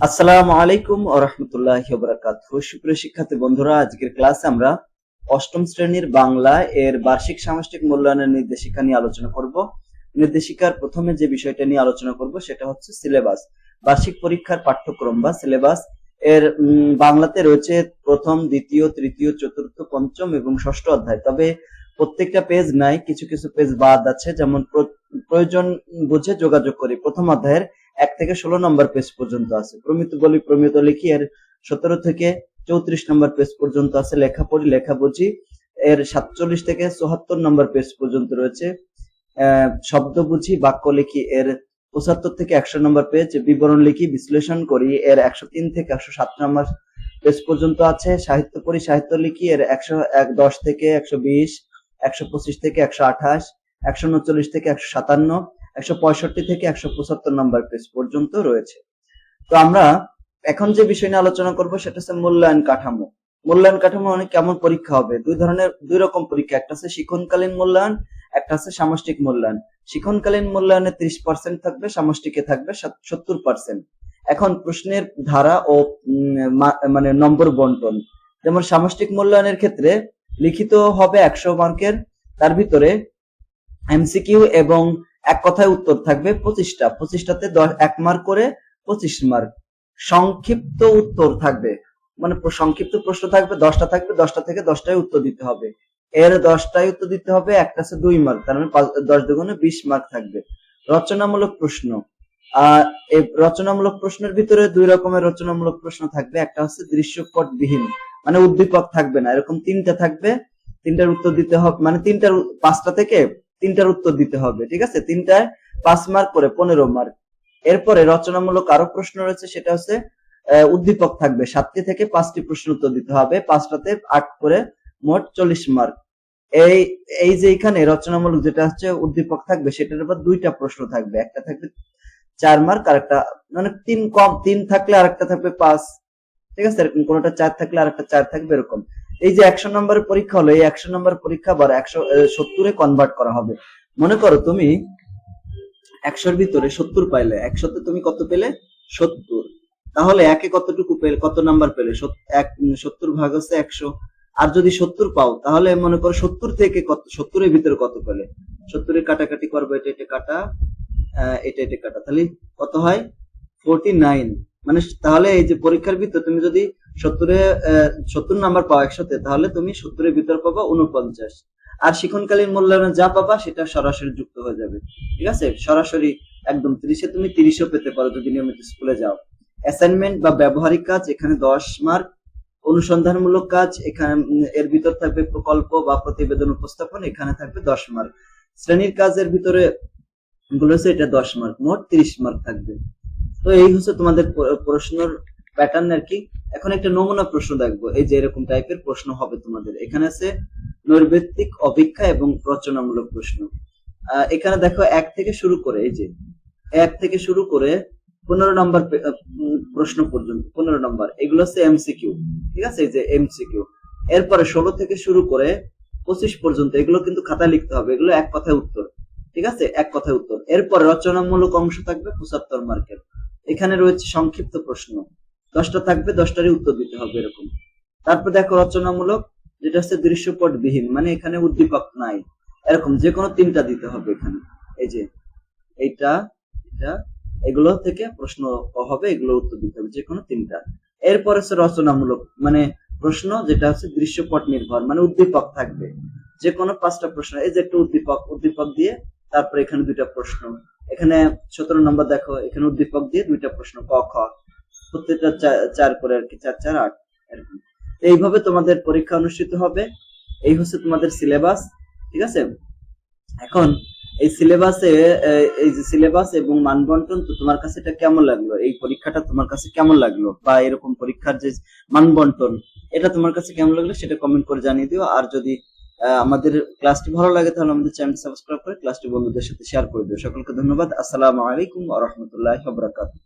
আসসালামু আলাইকুম ও রহমতুল্লাহ বরাকাত সুপ্রিয় শিক্ষার্থী বন্ধুরা, আজকের ক্লাসে আমরা অষ্টম শ্রেণির বাংলা এর বার্ষিক সামষ্টিক মূল্যায়নের নির্দেশিকা নিয়ে আলোচনা করব। নির্দেশিকার প্রথমে যে বিষয়টা নিয়ে আলোচনা করব, সেটা হচ্ছে সিলেবাস। বার্ষিক পরীক্ষার পাঠ্যক্রম বা সিলেবাস। এর বাংলাতে রয়েছে প্রথম, দ্বিতীয়, তৃতীয়, চতুর্থ, পঞ্চম এবং ষষ্ঠ অধ্যায়। তবে প্রত্যেকটা পেজ নাই, কিছু কিছু পেজ বাদ আছে। যেমন প্র- প্রয়োজন বুঝে যোগাযোগ করি। প্রথম অধ্যায়ের এক থেকে ষোলো নম্বর পেজ পর্যন্ত আছে। প্রমিত বলি, প্রমিত লিখি, এর সতেরো থেকে চৌত্রিশ নম্বর পেজ পর্যন্ত আছে লেখা পড়ি লেখা বুঝি এর সাতচল্লিশ থেকে চুয়াত্তর নম্বর পেজ পর্যন্ত রয়েছে। শব্দ বুঝি, বাক্য লিখি, এর পঁচাত্তর থেকে একশো নম্বর পেজ বিবরণ লিখি, বিশ্লেষণ করি, এর একশো তিন থেকে একশো সাত নম্বর পেজ পর্যন্ত আছে। সাহিত্য পড়ি, সাহিত্য লিখি, এর একশো এক, দশ থেকে একশো বিশ, একশো পঁচিশ থেকে একশো আঠাশ, একশো উনচল্লিশ থেকে একশো সাতান্ন একশো পঁয়ষট্টি থেকে একশো পঁচাত্তর নম্বর পেজ পর্যন্ত রয়েছে। তো আমরা এখন যে বিষয় নিয়ে আলোচনা করব সেটা হচ্ছে মূল্যায়ন কাঠামো। মূল্যায়ন কাঠামো অনেক কেমন পরীক্ষা হবে? দুই ধরনের, দুই রকম পরীক্ষা। একটা আছে শিক্ষণকালীন মূল্যায়ন, একটা আছে সামষ্টিক মূল্যায়ন। শিক্ষণকালীন মূল্যায়নে ত্রিশ পার্সেন্ট থাকবে, সামষ্টিকে থাকবে সত্তর পার্সেন্ট এখন প্রশ্নের ধারা ও মানে নম্বর বন্টন। যেমন সামষ্টিক মূল্যায়নের ক্ষেত্রে লিখিত হবে একশো মার্কের, তার ভিতরে এমসিকিউ এবং এক কথায় উত্তর থাকবে পঁচিশটা। পঁচিশটাতে দশ, এক মার্ক করে পঁচিশ মার্ক। সংক্ষিপ্ত উত্তর থাকবে। মানে সংক্ষিপ্ত প্রশ্ন থাকবে, দশটা থাকবে, দশটা থেকে দশটায় উত্তর দিতে হবে। এর দশটায় উত্তর দিতে হবে, একটা দুই মার্ক, তার মানে দশ দুগুণে বিশ মার্ক থাকবে। রচনামূলক প্রশ্ন। আহ, এই রচনামূলক প্রশ্নের ভিতরে দুই রকমের রচনামূলক প্রশ্ন থাকবে। একটা হচ্ছে দৃশ্যপট বিহীন মানে উদ্দীপক থাকবে না। এরকম তিনটা থাকবে। তিনটার উত্তর দিতে হবে মানে তিনটার পাঁচটা থেকে তিনটার উত্তর দিতে হবে, ঠিক আছে? তিনটায় পাঁচ মার্ক করে পনেরো মার্ক এরপরে রচনামূলক আরও প্রশ্ন রয়েছে, সেটা হচ্ছে উদ্দীপক থাকবে। সাতটি থেকে পাঁচটি প্রশ্ন উত্তর দিতে হবে, পাঁচটাতে আট করে মোট চল্লিশ মার্ক এই এই যে এখানে রচনামূলক যেটা হচ্ছে উদ্দীপক থাকবে, সেটার উপর দুইটা প্রশ্ন থাকবে। একটা থাকবে চার মার্ক আর একটা মানে তিন কম, তিন থাকলে আরেকটা থাকবে পাঁচ। ঠিক আছে? এরকম কোনোটা চার থাকলে আরেকটা চার থাকবে এরকম। এই যে একশো নম্বরের পরীক্ষা হলো, এই একশো নম্বর পরীক্ষা আবার একশো সত্তরে কনভার্ট করা হবে। মনে করো তুমি একশোর ভিতরে সত্তর পাইলে, একশোতে তুমি কত পেলে? সত্তর। তাহলে একে কতটুকু পেলে, কত নাম্বার পেলে? সত্তর ভাগ হচ্ছে একশো। আর যদি সত্তর পাও, তাহলে মনে করো সত্তর থেকে কত, সত্তরের ভিতরে কত পেলে? সত্তরের কাটাকাটি করব, এটা এটা কাটা এটা এটা কাটা। তাহলে কত হয়? ফোরটি নাইন মানে তাহলে এই যে পরীক্ষার ভিতর তুমি যদি সত্তরে সত্তর নাম্বার পাও একসাথে, তাহলে তুমি সত্তরের ভিতর পাবা উনপঞ্চাশ আর শিক্ষণকালীন মূল্যায়নে যা পাবা সেটা সরাসরি যুক্ত হয়ে যাবে। ঠিক আছে? সরাসরি একদম তিরিশে, তুমি তিরিশও পেতে পারো যদি নিয়মিত স্কুলে যাও। অ্যাসাইনমেন্ট বা ব্যবহারিক কাজ, এখানে দশ মার্ক অনুসন্ধানমূলক কাজ, এখানে এর ভিতর থাকবে প্রকল্প বা প্রতিবেদন উপস্থাপন, এখানে থাকবে দশ মার্ক শ্রেণির কাজের ভিতরে এটা দশ মার্ক মোট তিরিশ মার্ক থাকবে। তো এই হচ্ছে তোমাদের প্রশ্নের প্যাটার্ন আর কি। এখন একটা নমুনা প্রশ্ন দেখব। এই যে এরকম টাইপের প্রশ্ন হবে তোমাদের। এখানে আছে নৈর্ব্যক্তিক অভিক্ষা এবং রচনামূলক প্রশ্ন। এখানে দেখো এক থেকে শুরু করে, এই যে এক থেকে শুরু করে পনেরো নম্বর প্রশ্ন পর্যন্ত, পনেরো নম্বর। এগুলো হচ্ছে এমসিকিউ ঠিক আছে? এই যে এমসিকিউ এরপরে ষোলো থেকে শুরু করে পঁচিশ পর্যন্ত, এগুলো কিন্তু খাতায় লিখতে হবে। এগুলো এক কথায় উত্তর, ঠিক আছে? এক কথায় উত্তর। এরপর রচনামূলক অংশ থাকবে পঁচাত্তর মার্কের এখানে রয়েছে সংক্ষিপ্ত প্রশ্ন। দশটা থাকবে, দশটারই উত্তর দিতে হবে এরকম। তারপর দেখো রচনামূলক, যেটা হচ্ছে দৃশ্যপট বিহীন মানে এখানে উদ্দীপক নাই। এরকম যে কোনো তিনটা দিতে হবে এখানে। এই যে, এইটা, এটা, এগুলো থেকে প্রশ্ন হবে, এগুলো উত্তর দিতে হবে যে কোনো তিনটা। এরপর হচ্ছে রচনামূলক মানে প্রশ্ন, যেটা হচ্ছে দৃশ্যপট নির্ভর মানে উদ্দীপক থাকবে। যে কোনো পাঁচটা প্রশ্ন, এই যে একটা উদ্দীপক উদ্দীপক দিয়ে তারপর এখানে দুইটা প্রশ্ন। এখানে সতেরো নম্বর দেখো, এখানে উদ্দীপক দিয়ে দুইটা প্রশ্ন, ক, খ। প্রত্যেকটা চার করে আর কি, চার চার, আট, এরকম। এইভাবে তোমাদের পরীক্ষা অনুষ্ঠিত হবে। এই হচ্ছে তোমাদের সিলেবাস, ঠিক আছে? এখন এই সিলেবাসে এই যে সিলেবাস এবং মানবন্টন, তো তোমার কাছে এটা কেমন লাগল? এই পরীক্ষাটা তোমার কাছে কেমন লাগল? বা এরকম পরীক্ষার যে মানবন্টন, এটা তোমার কাছে কেমন লাগল সেটা কমেন্ট করে জানিয়ে দিও। আর যদি আমাদের ক্লাসটি ভালো লাগে তাহলে আমাদের চ্যানেল সাবস্ক্রাইব করে ক্লাসটি বন্ধুদের সাথে শেয়ার করে দিও। সকলকে ধন্যবাদ। আসসালামু আলাইকুম ওয়া